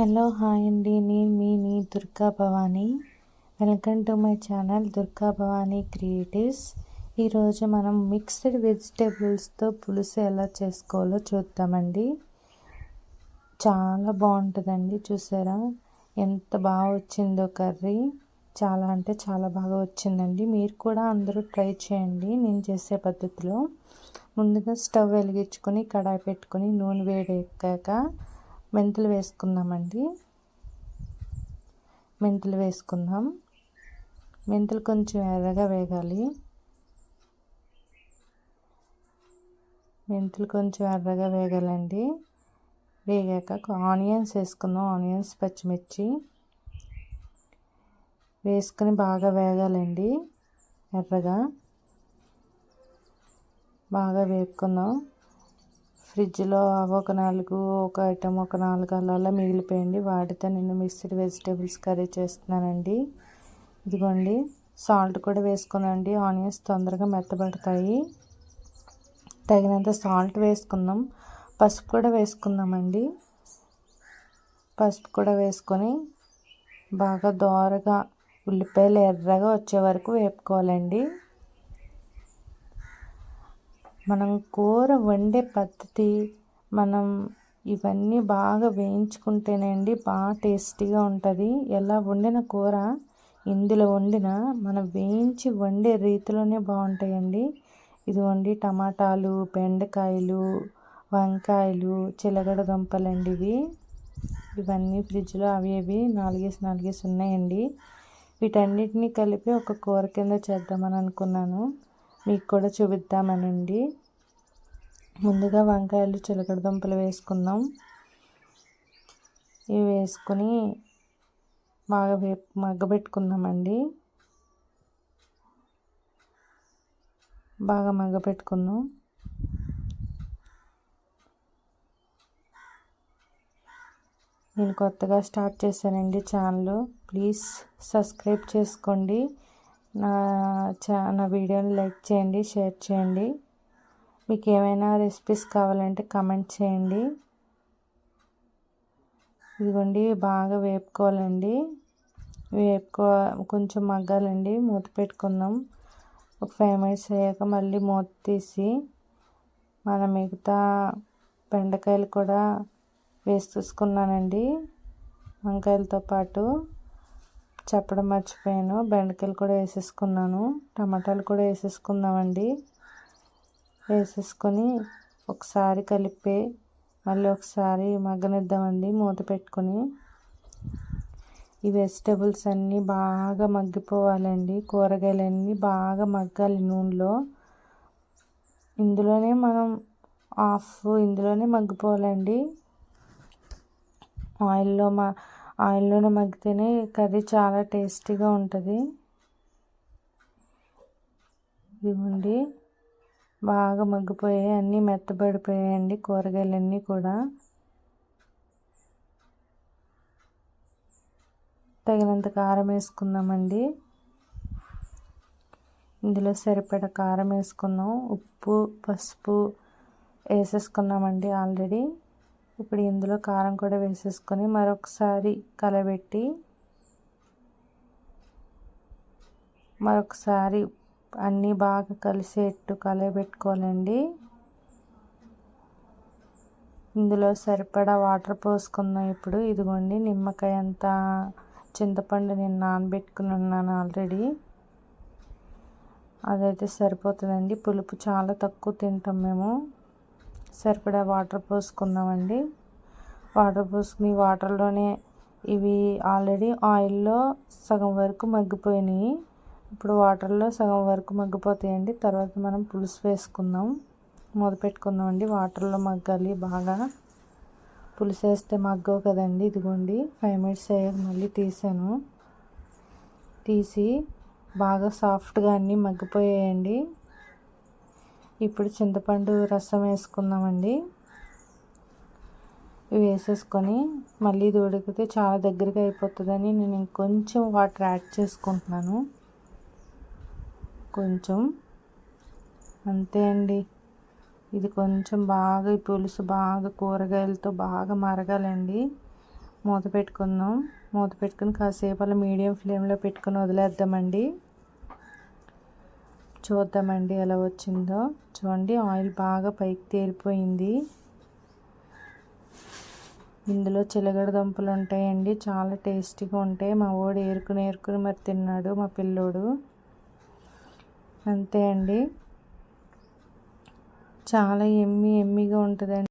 Hello hi అండి. నేను మీ నీ Durga Bhavani. Welcome to my channel Durga Bhavani creatives. ఈరోజు మనం మిక్స్డ్ వెజిటేబుల్స్తో పులుసు ఎలా చేసుకోవాలో చూద్దామండి. చాలా బాగుంటుందండి చూసారా? ఎంత బాగా వచ్చిందో కర్రీ. చాలా అంటే చాలా బాగా వచ్చిందండి. మీరు కూడా అందరూ ట్రై చేయండి నేను చేసే పద్ధతిలో. ముందుగా స్టవ్ వెలిగించుకొని కడాయి పెట్టుకొని నూనె వేడెక్కాక మెంతులు వేసుకుందామండి. మెంతులు వేసుకుందాం. మెంతులు కొంచెం ఎర్రగా వేగాలి. మెంతులు కొంచెం ఎర్రగా వేగాలండి. వేగాక ఆనియన్స్ వేసుకుందాం. ఆనియన్స్ పచ్చిమిర్చి వేసుకొని బాగా వేగాలండి. ఎర్రగా బాగా వేపుకుందాం. ఫ్రిడ్జ్లో ఒక నాలుగు ఒక ఐటమ్ ఒక నాలుగు అలా మిగిలిపోయింది. వాటితో నేను మిక్స్డ్ వెజిటేబుల్స్ కర్రీ చేస్తున్నానండి. ఇదిగోండి సాల్ట్ కూడా వేసుకున్నాండి ఆనియన్స్ తొందరగా మెత్తబడతాయి. తగినంత సాల్ట్ వేసుకుందాం. పసుపు కూడా వేసుకుందామండి. పసుపు కూడా వేసుకొని బాగా దోరగా ఉల్లిపాయలు ఎర్రగా వచ్చే వరకు వేపుకోవాలండి. మనం కూర వండే పద్ధతి మనం ఇవన్నీ బాగా వేయించుకుంటేనండి బాగా టేస్టీగా ఉంటుంది. ఎలా వండిన కూర ఇందులో వండిన మనం వేయించి వండే రీతిలోనే బాగుంటాయండి. ఇదిగోండి టమాటాలు బెండకాయలు వంకాయలు చిలగడ దుంపలండి ఇవి. ఇవన్నీ ఫ్రిడ్జ్లో అవి ఇవి నాలుగేసి నాలుగేసి ఉన్నాయండి. వీటన్నిటిని కలిపి ఒక కూర కింద చేద్దామని అనుకున్నాను. మీకు కూడా చూపిద్దామనండి. ముందుగా వంకాయలు చిలకడ దుంపలు వేసుకుందాం. ఇవి వేసుకొని బాగా వే మగ్గబెట్టుకుందామండి. బాగా మగ్గపెట్టుకుందాం నేను కొత్తగా స్టార్ట్ చేశానండి ఛానల్. ప్లీజ్ సబ్స్క్రైబ్ చేసుకోండి. నా చా నా వీడియోని లైక్ చేయండి షేర్ చేయండి. మీకు ఏమైనా రెసిపీస్ కావాలంటే కమెంట్ చేయండి. ఇదిగోండి బాగా వేపుకోవాలండి. వేపుకో కొంచెం మగ్గాలండి. మూత పెట్టుకుందాం. ఒక ఫైవ్ మినిట్స్ అయ్యాక మళ్ళీ మూత తీసి మన మిగతా బెండకాయలు కూడా వేసి చూసుకున్నానండి వంకాయలతో పాటు చెప్పడం మర్చిపోయాను. బెండకాయలు కూడా వేసేసుకున్నాను. టమాటాలు కూడా వేసేసుకుందామండి. వేసేసుకొని ఒకసారి కలిపి మళ్ళీ ఒకసారి మగ్గనిద్దామండి. మూత పెట్టుకొని ఈ వెజిటేబుల్స్ అన్నీ బాగా మగ్గిపోవాలండి. కూరగాయలన్నీ బాగా మగ్గాలి నూనెలో. ఇందులోనే మనం ఆఫ్ ఇందులోనే మగ్గిపోవాలండి. ఆయిల్లో మా ఆయిల్లోనే మగ్గితేనే కర్రీ చాలా టేస్టీగా ఉంటుంది. ఇదిగోండి. బాగా మగ్గిపోయాయి. అన్నీ మెత్తబడిపోయాయండి కూరగాయలన్నీ కూడా. తగినంత కారం వేసుకుందామండి. ఇందులో సరిపడ కారం వేసుకున్నాం. ఉప్పు పసుపు వేసేసుకున్నామండి ఆల్రెడీ. ఇప్పుడు ఇందులో కారం కూడా వేసేసుకొని మరొకసారి కలబెట్టి మరొకసారి అన్నీ బాగా కలిసేట్టు కలబెట్టుకోవాలండి ఇందులో సరిపడా వాటర్ పోసుకుందాం ఇప్పుడు. ఇదిగోండి నిమ్మకాయ అంత చింతపండు నేను నానబెట్టుకుని ఉన్నాను ఆల్రెడీ. అదైతే సరిపోతుందండి. పులుపు చాలా తక్కువ తింటాం మేము. సరిపడా వాటర్ పోసుకుందామండి. వాటర్ పోసుకుని వాటర్లోనే ఇవి ఆల్రెడీ ఆయిల్లో సగం వరకు మగ్గిపోయినాయి. ఇప్పుడు వాటర్లో సగం వరకు మగ్గిపోతాయండి. తర్వాత మనం పులుసు వేసుకుందాం. మూత పెట్టుకుందామండి. వాటర్లో మగ్గాలి. బాగా పులుసు వేస్తే మగ్గవు కదండి. ఇదిగోండి. ఫైవ్ మినిట్స్ అయ్యాక మళ్ళీ తీసాను. తీసి బాగా సాఫ్ట్గా అన్నీ మగ్గిపోయాయండి. ఇప్పుడు చింతపండు రసం వేసుకుందామండి. ఇవి వేసేసుకొని మళ్ళీ ఇది ఉడికితే చాలా దగ్గరగా అయిపోతుందని నేను ఇంకొంచెం వాటర్ యాడ్ చేసుకుంటున్నాను. కొంచెం అంతే అండి. ఇది కొంచెం బాగా ఈ పులుసు బాగా కూరగాయలతో బాగా మరగాలండి. మూత పెట్టుకుందాం. మూత పెట్టుకుని కాసేపు అలా మీడియం ఫ్లేమ్లో పెట్టుకుని వదిలేద్దామండి. చూద్దామండి ఎలా వచ్చిందో. చూడండి ఆయిల్ బాగా పైకి తేలిపోయింది. ఇందులో చిలగడ దుంపలు ఉంటాయండి. చాలా టేస్టీగా ఉంటాయి. మా వాడు ఏరుకుని ఏరుకుని మరి తిన్నాడు మా పిల్లోడు. అంతే అండి. చాలా ఎమ్మి ఎమ్మిగా ఉంటుందండి.